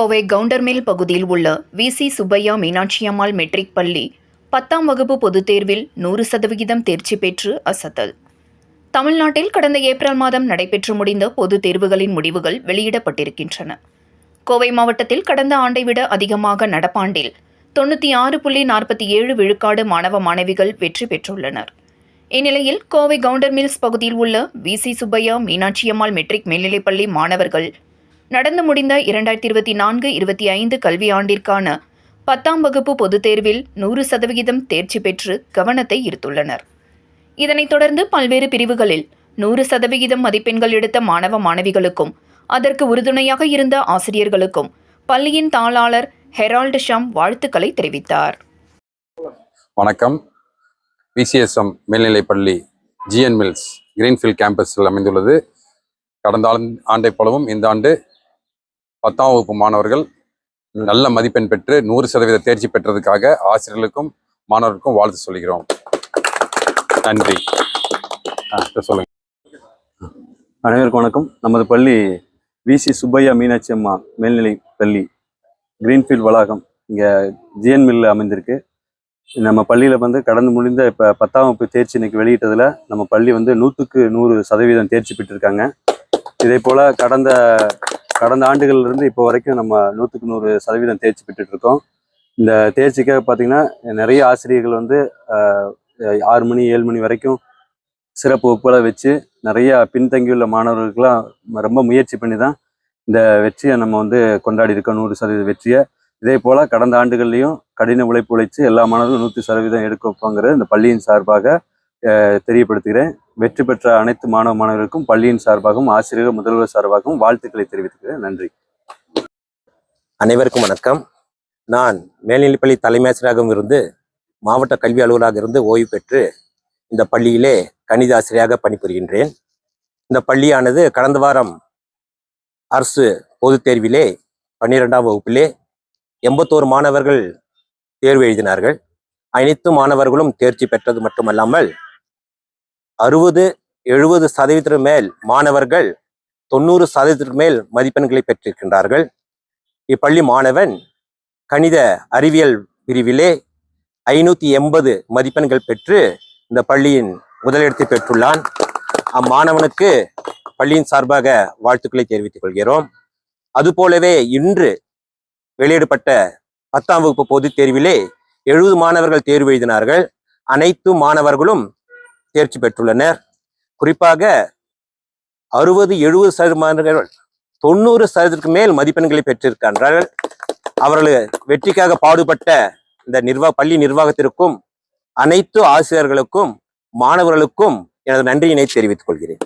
கோவை கவுண்டர்மேல் பகுதியில் உள்ள விசி சுப்பையா மீனாட்சி அம்மாள் மெட்ரிக் பள்ளி பத்தாம் வகுப்பு பொதுத் தேர்வில் நூறு சதவிகிதம் தேர்ச்சி பெற்று அசத்தல். தமிழ்நாட்டில் கடந்த ஏப்ரல் மாதம் நடைபெற்று முடிந்த பொதுத் தேர்வுகளின் முடிவுகள் வெளியிடப்பட்டிருக்கின்றன. கோவை மாவட்டத்தில் கடந்த ஆண்டை விட அதிகமாக நடப்பாண்டில் தொண்ணூற்றி ஆறு புள்ளி நாற்பத்தி ஏழு விழுக்காடு மாணவ மாணவிகள் வெற்றி பெற்றுள்ளனர். இந்நிலையில் கோவை கவுண்டர் மில்ஸ் பகுதியில் உள்ள விசி சுப்பையா மீனாட்சியம்மாள் மெட்ரிக் மேல்நிலைப்பள்ளி மாணவர்கள் நடந்து முடிந்த இரண்டாயிரத்தி இருபத்தி நான்கு இருபத்தி ஐந்து கல்வியாண்டிற்கான பத்தாம் வகுப்பு பொதுத் தேர்வில் நூறு சதவிகிதம் தேர்ச்சி பெற்று கவனத்தை ஈர்த்துள்ளனர். இதனைத் தொடர்ந்து பல்வேறு பிரிவுகளில் நூறு சதவிகிதம் மதிப்பெண்கள் எடுத்த மாணவ மாணவிகளுக்கும் அதற்கு உறுதுணையாக இருந்த ஆசிரியர்களுக்கும் பள்ளியின் தாளாளர் ஹெரால்டு ஷாம் வாழ்த்துக்களை தெரிவித்தார். வணக்கம். விசிஎஸ்எம் மேல்நிலைப்பள்ளி ஜிஎன் மில்ஸ் கிரீன்ஃபீல்ட் கேம்பஸில் அமைந்துள்ளது. கடந்த ஆண்டை போலவும் இந்த ஆண்டு பத்தாம் வகுப்பு மாணவர்கள் நல்ல மதிப்பெண் பெற்று நூறு சதவீத தேர்ச்சி பெற்றதுக்காக ஆசிரியர்களுக்கும் மாணவர்களுக்கும் வாழ்த்து சொல்கிறோம் நன்றி. ஆ, சொல்லுங்க. அனைவருக்கும் வணக்கம். நமது பள்ளி விசி சுப்பையா மீனாட்சி அம்மா மேல்நிலை பள்ளி கிரீன்ஃபீல்ட் வளாகம் இங்கே ஜிஎன் மில்லு அமைந்திருக்கு. நம்ம பள்ளியில் வந்து கடந்து முடிந்த இப்போ பத்தாம் வகுப்பு தேர்ச்சி இன்னைக்கு வெளியிட்டதில் நம்ம பள்ளி வந்து நூற்றுக்கு நூறு சதவீதம் தேர்ச்சி பெற்றிருக்காங்க. இதே போல் கடந்த கடந்த ஆண்டுகள்லேருந்து இப்போ வரைக்கும் நம்ம நூற்றுக்கு நூறு சதவீதம் தேர்ச்சி பெற்றுட்டு இருக்கோம் இந்த தேர்ச்சிக்காக பார்த்தீங்கன்னா நிறைய ஆசிரியர்கள் வந்து ஆறு மணி ஏழு மணி வரைக்கும் சிறப்பு வகுப்புகளை வச்சு நிறையா பின்தங்கியுள்ள மாணவர்களுக்கெல்லாம் ரொம்ப முயற்சி பண்ணி தான் இந்த வெற்றியை நம்ம வந்து கொண்டாடி இருக்கோம் நூறு சதவீத வெற்றியை. இதே போல் கடந்த ஆண்டுகள்லையும் கடின உழைப்பு உழைச்சு எல்லா மாணவர்களும் நூற்றி சதவீதம் எடுக்கப்போங்கிறது இந்த பள்ளியின் சார்பாக தெரியப்படுத்துகிறேன். வெற்றி பெற்ற அனைத்து மாணவ மாணவர்களுக்கும் பள்ளியின் சார்பாகவும் ஆசிரியர்கள் முதல்வர் சார்பாகவும் வாழ்த்துக்களை தெரிவித்துக்கிறேன். நன்றி. அனைவருக்கும் வணக்கம். நான் மேல்நிலைப்பள்ளி தலைமையாசிரியராகவும் இருந்து மாவட்ட கல்வி அலுவலராக இருந்து ஓய்வு பெற்று இந்த பள்ளியிலே கணித ஆசிரியராக பணிபுரிகின்றேன். இந்த பள்ளியானது கடந்த வாரம் அரசு பொதுத் தேர்விலே பன்னிரெண்டாம் வகுப்பிலே எண்பத்தோரு மாணவர்கள் தேர்வு எழுதினார்கள். அனைத்து மாணவர்களும் தேர்ச்சி பெற்றது மட்டுமல்லாமல் அறுபது எழுபது சதவீதத்திற்கு மேல் மாணவர்கள் தொண்ணூறு சதவீதத்திற்கு மேல் மதிப்பெண்களை பெற்றிருக்கின்றார்கள். இப்பள்ளி மாணவன் கணித அறிவியல் பிரிவிலே ஐநூற்றி எண்பது மதிப்பெண்கள் பெற்று இந்த பள்ளியின் முதலிடத்தை பெற்றுள்ளான். அம்மாணவனுக்கு பள்ளியின் சார்பாக வாழ்த்துக்களை தெரிவித்துக் கொள்கிறோம். அதுபோலவே இன்று வெளியிடப்பட்ட பத்தாம் வகுப்பு பொதுத் தேர்விலே எழுபது மாணவர்கள் தேர்வு எழுதினார்கள். அனைத்து மாணவர்களும் தேர்ச்சி பெற்றுள்ளனர். குறிப்பாக அறுபது எழுபது சதவீத மாணவர்கள் தொண்ணூறு சதவீதத்துக்கு மேல் மதிப்பெண்களை பெற்றிருக்கின்றார்கள். அவர்கள் வெற்றிக்காக பாடுபட்ட இந்த நிர்வாக பள்ளி நிர்வாகத்திற்கும் அனைத்து ஆசிரியர்களுக்கும் மாணவர்களுக்கும் எனது நன்றியினை தெரிவித்துக் கொள்கிறேன்.